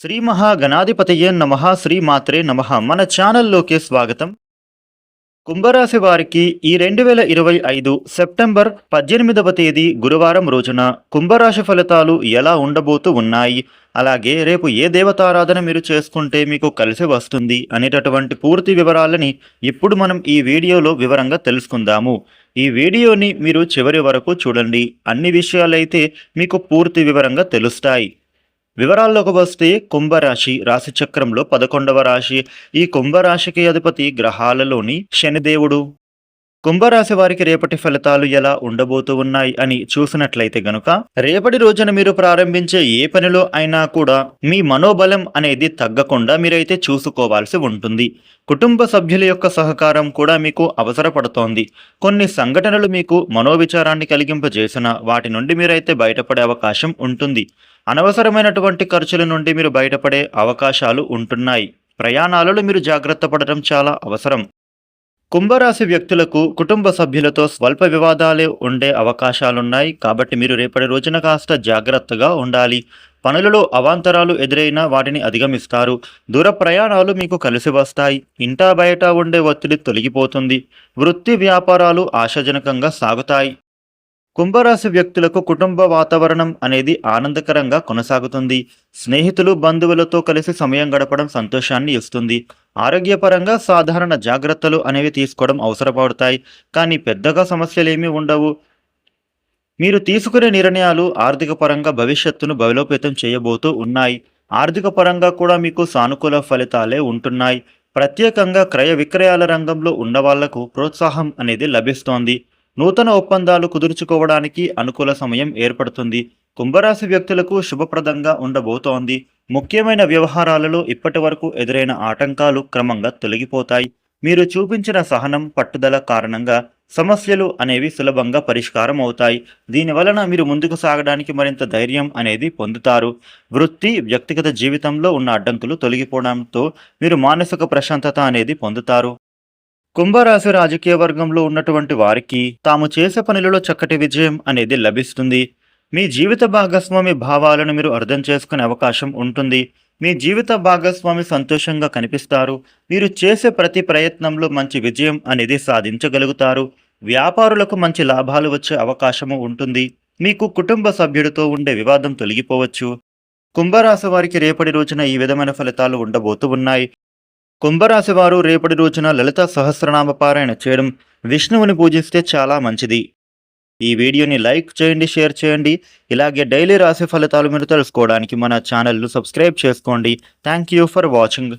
శ్రీ మహాగణాధిపతయే నమ శ్రీ మాత్రే నమ. మన ఛానల్లోకి స్వాగతం. కుంభరాశి వారికి ఈ రెండు వేల ఇరవై ఐదు సెప్టెంబర్ పద్దెనిమిదవ తేదీ గురువారం రోజున కుంభరాశి ఫలితాలు ఎలా ఉండబోతూ ఉన్నాయి? అలాగే రేపు ఏ దేవతారాధన మీరు చేసుకుంటే మీకు కలిసి వస్తుంది అనేటటువంటి పూర్తి వివరాలని ఇప్పుడు మనం ఈ వీడియోలో వివరంగా తెలుసుకుందాము. ఈ వీడియోని మీరు చివరి వరకు చూడండి. అన్ని విషయాలైతే మీకు పూర్తి వివరంగా తెలుస్తాయి. వివరాల్లోకి వస్తే కుంభరాశి రాశి చక్రంలో పదకొండవ రాశి. ఈ కుంభరాశికి అధిపతి గ్రహాలలోని శనిదేవుడు కుంభరాశి వారికి రేపటి ఫలితాలు ఎలా ఉండబోతూ ఉన్నాయి అని చూసినట్లయితే గనుక రేపటి రోజున మీరు ప్రారంభించే ఏ పనిలో అయినా కూడా మీ మనోబలం అనేది తగ్గకుండా మీరైతే చూసుకోవాల్సి ఉంటుంది. కుటుంబ సభ్యుల యొక్క సహకారం కూడా మీకు అవసరపడుతోంది. కొన్ని సంఘటనలు మీకు మనోవిచారాన్ని కలిగింపజేసిన వాటి నుండి మీరైతే బయటపడే అవకాశం ఉంటుంది. అనవసరమైనటువంటి ఖర్చుల నుండి మీరు బయటపడే అవకాశాలు ఉంటున్నాయి. ప్రయాణాలలో మీరు జాగ్రత్త పడటం చాలా అవసరం. కుంభరాశి వ్యక్తులకు కుటుంబ సభ్యులతో స్వల్ప వివాదాలే ఉండే అవకాశాలున్నాయి. కాబట్టి మీరు రేపటి రోజున కాస్త జాగ్రత్తగా ఉండాలి. పనులలో అవాంతరాలు ఎదురైనా వాటిని అధిగమిస్తారు. దూర ప్రయాణాలు మీకు కలిసి వస్తాయి. ఇంటా బయట ఉండే ఒత్తిడి తొలగిపోతుంది. వృత్తి వ్యాపారాలు ఆశాజనకంగా సాగుతాయి. కుంభరాశి వ్యక్తులకు కుటుంబ వాతావరణం అనేది ఆనందకరంగా కొనసాగుతుంది. స్నేహితులు బంధువులతో కలిసి సమయం గడపడం సంతోషాన్ని ఇస్తుంది. ఆరోగ్యపరంగా సాధారణ జాగ్రత్తలు అనేవి తీసుకోవడం అవసరపడతాయి. కానీ పెద్దగా సమస్యలేమీ ఉండవు. మీరు తీసుకునే నిర్ణయాలు ఆర్థిక పరంగా భవిష్యత్తును బలోపేతం చేయబోతూ ఉన్నాయి. ఆర్థిక పరంగా కూడా మీకు సానుకూల ఫలితాలే ఉంటున్నాయి. ప్రత్యేకంగా క్రయ విక్రయాల రంగంలో ఉన్న వాళ్ళకు ప్రోత్సాహం అనేది లభిస్తోంది. నూతన ఒప్పందాలు కుదుర్చుకోవడానికి అనుకూల సమయం ఏర్పడుతుంది. కుంభరాశి వ్యక్తులకు శుభప్రదంగా ఉండబోతోంది. ముఖ్యమైన వ్యవహారాలలో ఇప్పటి వరకు ఎదురైన ఆటంకాలు క్రమంగా తొలగిపోతాయి. మీరు చూపించిన సహనం పట్టుదల కారణంగా సమస్యలు అనేవి సులభంగా పరిష్కారం అవుతాయి. దీని వలన మీరు ముందుకు సాగడానికి మరింత ధైర్యం అనేది పొందుతారు. వృత్తి వ్యక్తిగత జీవితంలో ఉన్న అడ్డంకులు తొలగిపోవడంతో మీరు మానసిక ప్రశాంతత అనేది పొందుతారు. కుంభరాశి రాజకీయ వర్గంలో ఉన్నటువంటి వారికి తాము చేసే పనులలో చక్కటి విజయం అనేది లభిస్తుంది. మీ జీవిత భాగస్వామి భావాలను మీరు అర్థం చేసుకునే అవకాశం ఉంటుంది. మీ జీవిత భాగస్వామి సంతోషంగా కనిపిస్తారు. మీరు చేసే ప్రతి ప్రయత్నంలో మంచి విజయం అనేది సాధించగలుగుతారు. వ్యాపారులకు మంచి లాభాలు వచ్చే అవకాశము ఉంటుంది. మీకు కుటుంబ సభ్యుడితో ఉండే వివాదం తొలగిపోవచ్చు. కుంభరాశి వారికి రేపటి రోజున ఈ విధమైన ఫలితాలు ఉండబోతూ ఉన్నాయి. కుంభరాశి వారు రేపటి రోజున లలిత సహస్రనామ పారాయణ చేయడం విష్ణువుని పూజిస్తే చాలా మంచిది. ఈ వీడియోని లైక్ చేయండి షేర్ చేయండి. ఇలాగే డైలీ రాశి ఫలితాలు మీరు తెలుసుకోవడానికి మన ఛానల్ను సబ్స్క్రైబ్ చేసుకోండి. Thank you for watching.